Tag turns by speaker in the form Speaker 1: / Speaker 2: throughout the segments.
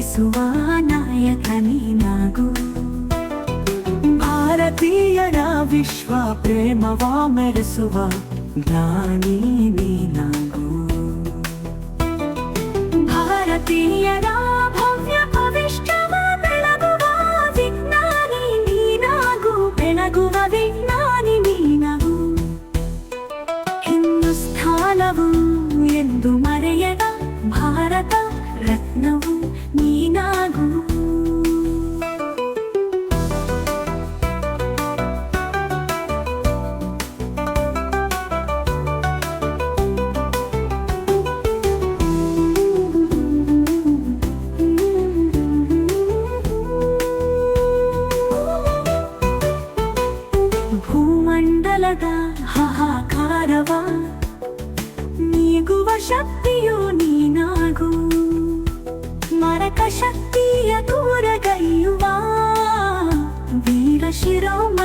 Speaker 1: ನಡೆಸುವ ನಾಯಕನೀನಾಗು ಭಾರತೀಯರ ವಿಶ್ವ ಪ್ರೇಮವ ಮೆರೆಸುವ ದಾನಿ ನೀನಾಗು ಭಾರತೀಯರ ಭವ್ಯ ಪವಿಷ್ಟವ ಬೆಳಗುವ ವಿಜ್ಞಾನಿ ನೀನಾಗು ಬೆಳಗುವ ವಿಜ್ಞಾನ ಶಕ್ತಿಯು ನೀನಾಗು. ಮರಕ ಶಕ್ತಿಯ ದೂರ ಕೈಯುವ ವೀರ ಶಿರೋಮ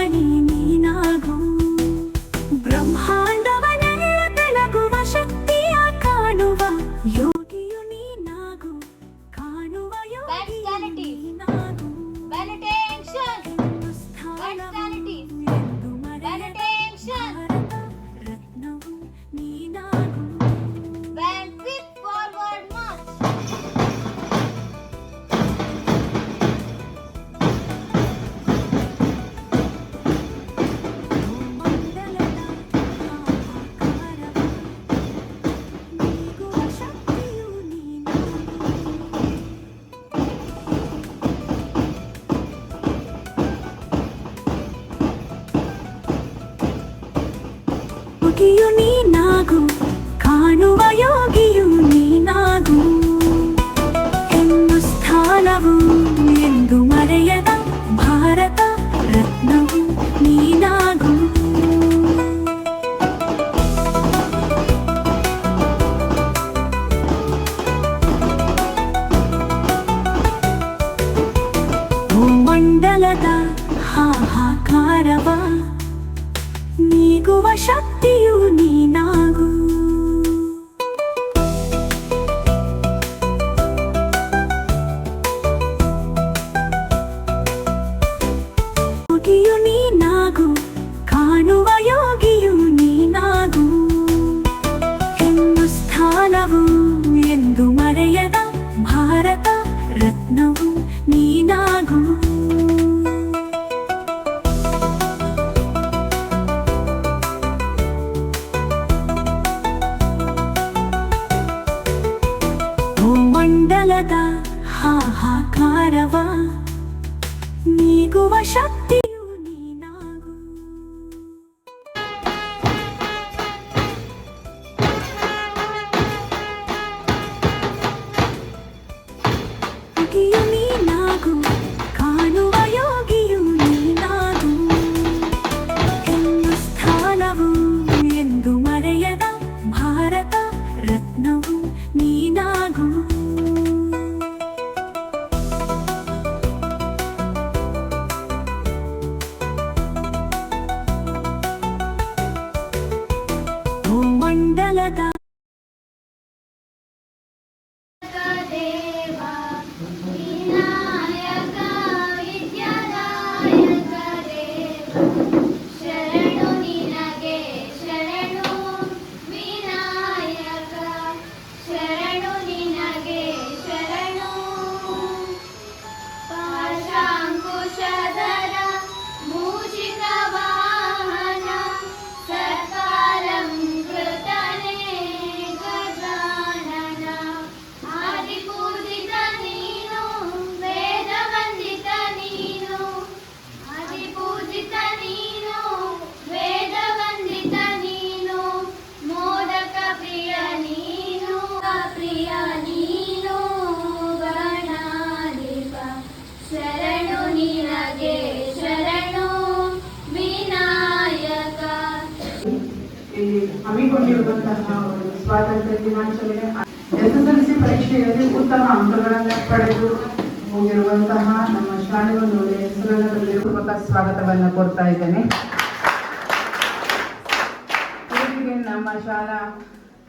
Speaker 2: ಈ ಹಮ್ಮಿಕೊಂಡಿರುವಂತಹ ಒಂದು ಸ್ವಾತಂತ್ರ್ಯ ದಿನಾಚರಣೆ. ಎಸ್ಎಸ್ಎಲ್ಸಿ ಪರೀಕ್ಷೆಯಲ್ಲಿ ಉತ್ತಮ ಅಂಕಗಳನ್ನು ಪಡೆದು ಹೋಗಿರುವಂತಹ ನಮ್ಮ ಶಾಲೆಯ ಒಂದು ಸ್ವಾಗತವನ್ನು ಕೊಡ್ತಾ ಇದ್ದೇನೆ. ನಮ್ಮ ಶಾಲಾ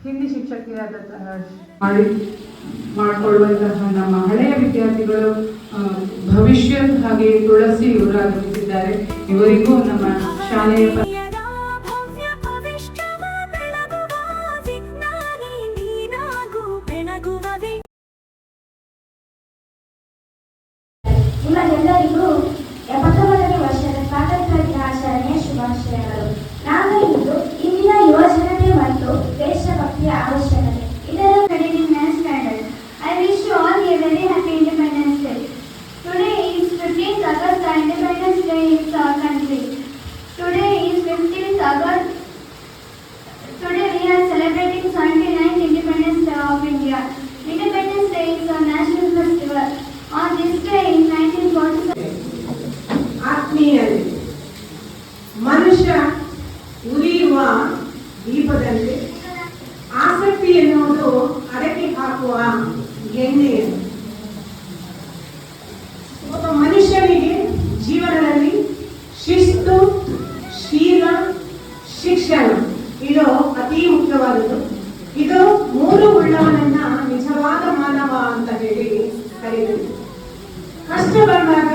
Speaker 2: ಹಿಂದಿ ಶಿಕ್ಷಕಿಯಾದಂತಹ ಮಾಡಿ ಮಾಡಿಕೊಳ್ಳುವಂತಹ ನಮ್ಮ ಹಳೆಯ ವಿದ್ಯಾರ್ಥಿಗಳು ಭವಿಷ್ಯ ಹಾಗೆ ತುಳಸಿ ಇವರಾಗಮಿಸಿದ್ದಾರೆ ಇವರಿಗೂ ನಮ್ಮ ಶಾಲೆಯ
Speaker 3: ಎಲ್ಲರಿಗೂ ದೀಪದಲ್ಲಿ ಆಸಕ್ತಿ ಎನ್ನುವುದು ಅದಕ್ಕೆ ಹಾಕುವ ಎಣ್ಣೆಯನ್ನು ಒಬ್ಬ ಮನುಷ್ಯನಿಗೆ ಜೀವನದಲ್ಲಿ ಶಿಸ್ತು, ಶೀಲ, ಶಿಕ್ಷಣ. ಇದು ಅತಿ ಮುಖ್ಯವಾದದ್ದು. ಇದು ಮೂರು ಉಳ್ಳವನನ್ನ ನಿಜವಾದ ಮಾನವ ಅಂತ ಹೇಳಿ ಕರೀತೀವಿ ಕಷ್ಟಗಳನ್ನ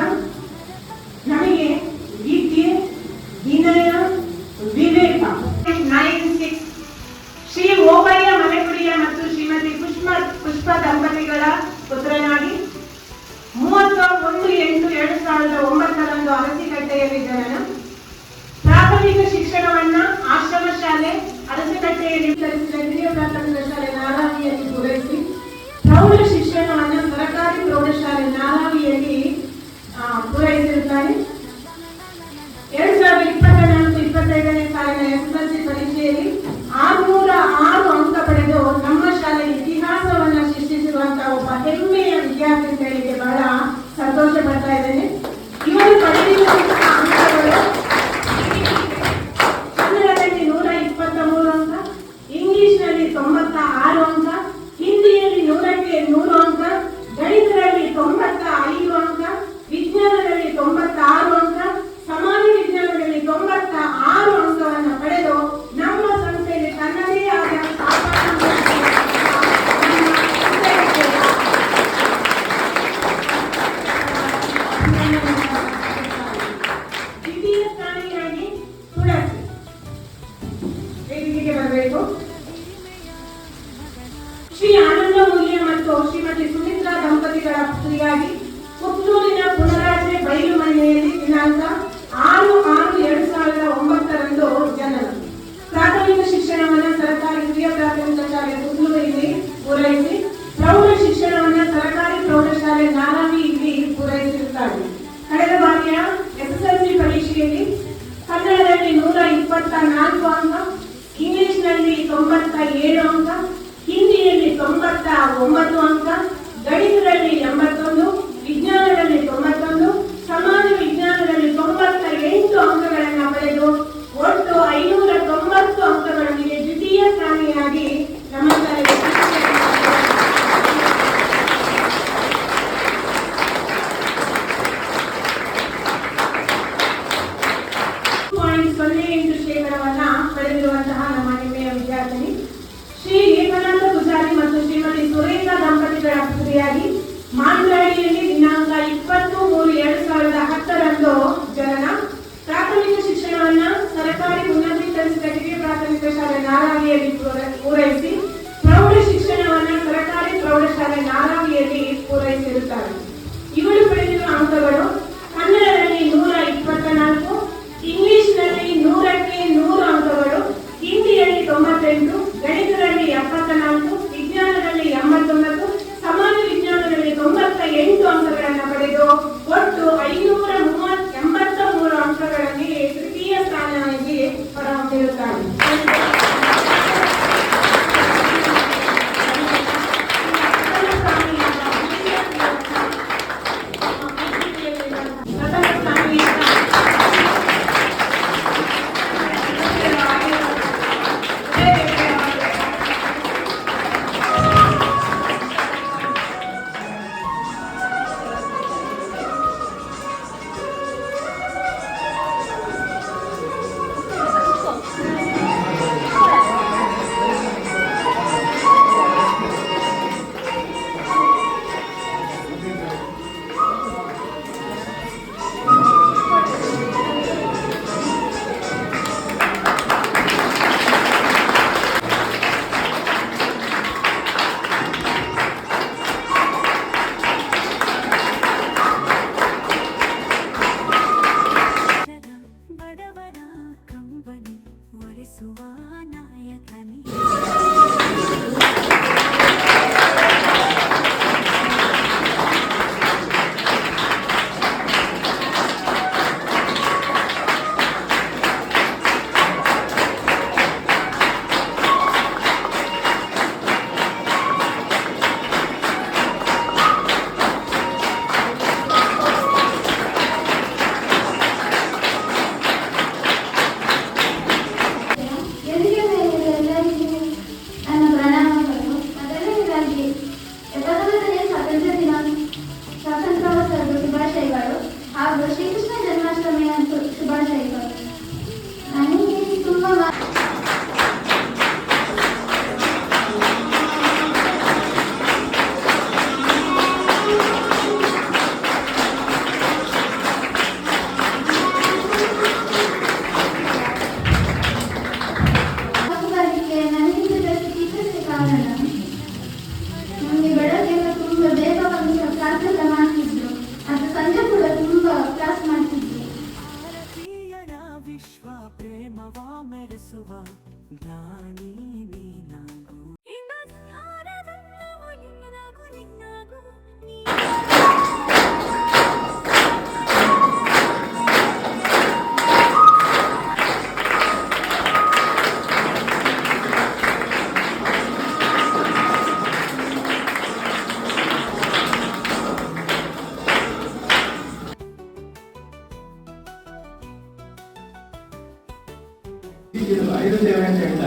Speaker 3: ಅಂತ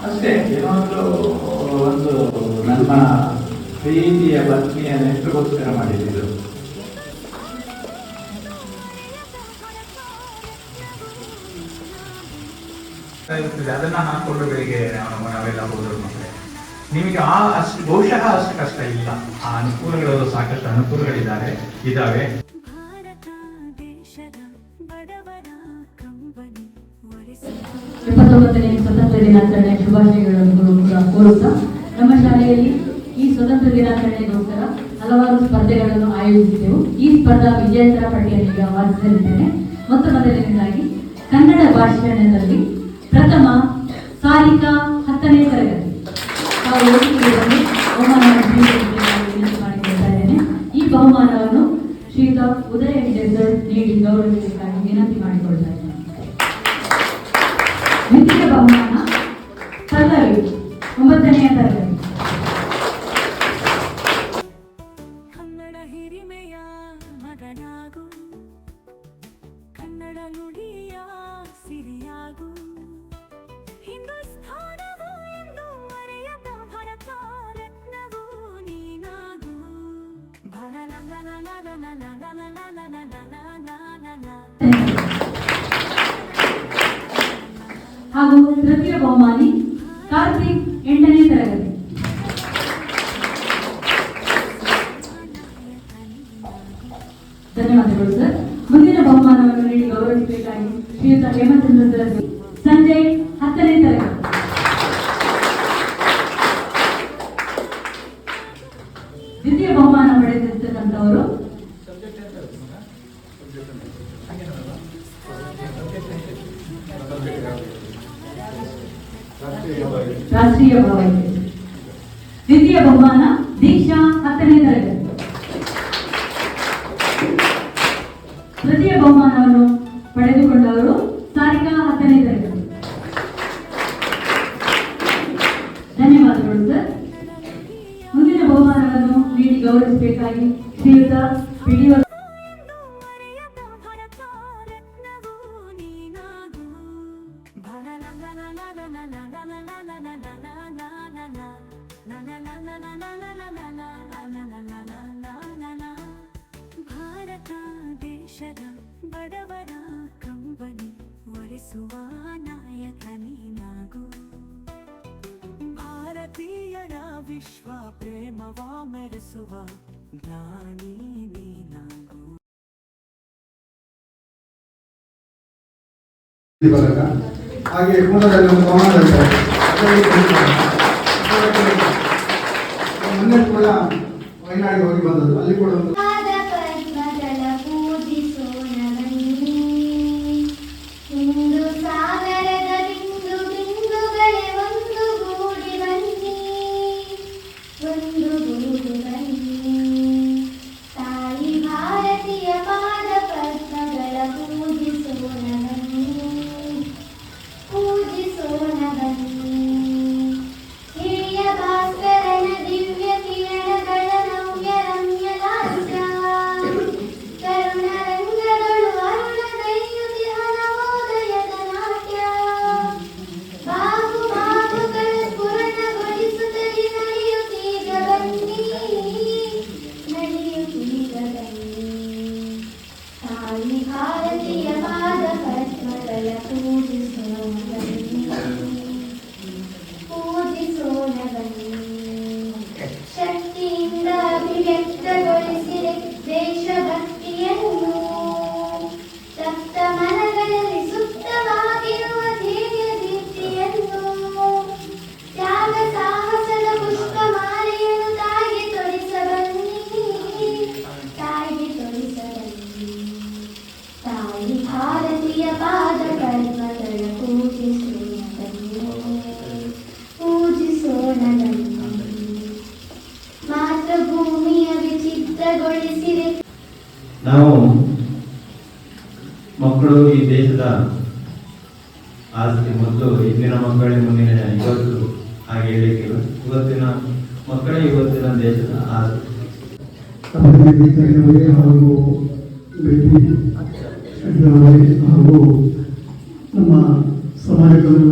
Speaker 4: ಅಷ್ಟೇ, ಏನಾದರೂ ಒಂದು ನಮ್ಮ ಪ್ರೀತಿಯ ಭಕ್ತಿಯ ನೆಟ್ಟಗೋಸ್ಕರ ಮಾಡಿದ್ರು ಅದನ್ನ ಹಾಕೊಂಡು ಬೆಳಿಗ್ಗೆ ನಾವೆಲ್ಲ ಹೋದ್ರು ಮತ್ತೆ ನಿಮಗೆ ಆ ಅಷ್ಟು ಬಹುಶಃ ಅಷ್ಟು ಕಷ್ಟ ಇಲ್ಲ. ಆ ಅನುಕೂಲಗಳು ಸಾಕಷ್ಟು ಅನುಕೂಲಗಳಿದ್ದಾರೆ ಇದಾವೆ
Speaker 5: ದಿನಾಚರಣೆ ಶುಭಾಶಯಗಳನ್ನು ಕೋರುತ್ತಾ. ನಮ್ಮ ಶಾಲೆಯಲ್ಲಿ ಈ ಸ್ವತಂತ್ರ ದಿನಾಚರಣೆಗೋಸ್ಕರ ಹಲವಾರು ಸ್ಪರ್ಧೆಗಳನ್ನು ಆಯೋಜಿಸಿದ್ದೆವು ಈ ಸ್ಪರ್ಧಾ ವಿಜೇತರ ಪಟ್ಟಿಯನ್ನು ಈಗ ವಾಚಿಸಲಿದ್ದೇನೆ ಮೊತ್ತ ಮೊದಲನೇದಾಗಿ ಕನ್ನಡ ಭಾಷಣದಲ್ಲಿ ಪ್ರಥಮ ಸಾರಿಕಾ ಹತ್ತನೇ ತರಗತಿ. ಈ ಬಹುಮಾನವನ್ನು ಶ್ರೀಯುತ ಉದಯ ಡೆಸರ್ಟ್ ನೀಡಿ ಗೌರವಿಸಲಿಕ್ಕಾಗಿ ವಿನಂತಿ ಮಾಡಿಕೊಳ್ತಾ
Speaker 1: ಕನ್ನಡ ನುಡಿಯ ಸಿರಿಯಾಗು. ಹಿಂದೂಸ್ಥಾನವು ಮರೆಯದ ಭರತ ರತ್ನವು ನೀನಾಗು.
Speaker 5: ಹಾಗೂ ತೃತೀಯ ಬಹುಮಾನಿ ಕಾರ್ತಿಕ್ ಎಂಟನೇ ತರಗತಿ.
Speaker 6: ಹಾಗೆ ಮೂಲದಲ್ಲಿ ಒಂದು ಭವನದಲ್ಲಿ ಮೊನ್ನೆ ಕೂಡ ವಯನಾಡಿಗೆ ಹೋಗಿ ಬಂದದ್ದು. ಅಲ್ಲಿ ಕೂಡ ಒಂದು
Speaker 7: ಆಗಿರಬೇಕಾದ್ರೆ ಹಾಗೂ
Speaker 8: ಭೇಟಿ ಹಾಗೂ ನಮ್ಮ ಸಹಾಯಕರು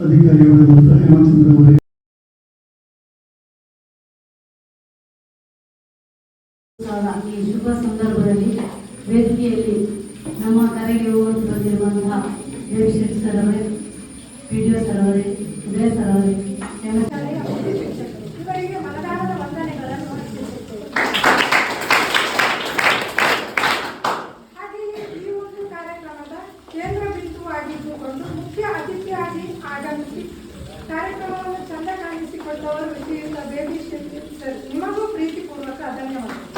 Speaker 8: ಅಧಿಕಾರಿಗಳಾದಂಥ ಹೇಮಚಂದ್ರ ಅವರೇ
Speaker 9: ಈ ಶುಭ ಸಂದರ್ಭದಲ್ಲಿ ವೇದಿಕೆಯಲ್ಲಿ
Speaker 10: ಕಾರ್ಯಕ್ರಮವನ್ನು ಚಂದ ಕಾಣಿಸಿಕೊಟ್ಟವರು ಶ್ರೀಯುತ ಬೇಬಿ ಶೆಟ್ಟಿ ಸರ್ ನಿಮಗೂ ಪ್ರೀತಿಪೂರ್ವಕ
Speaker 11: ಧನ್ಯವಾದಗಳು.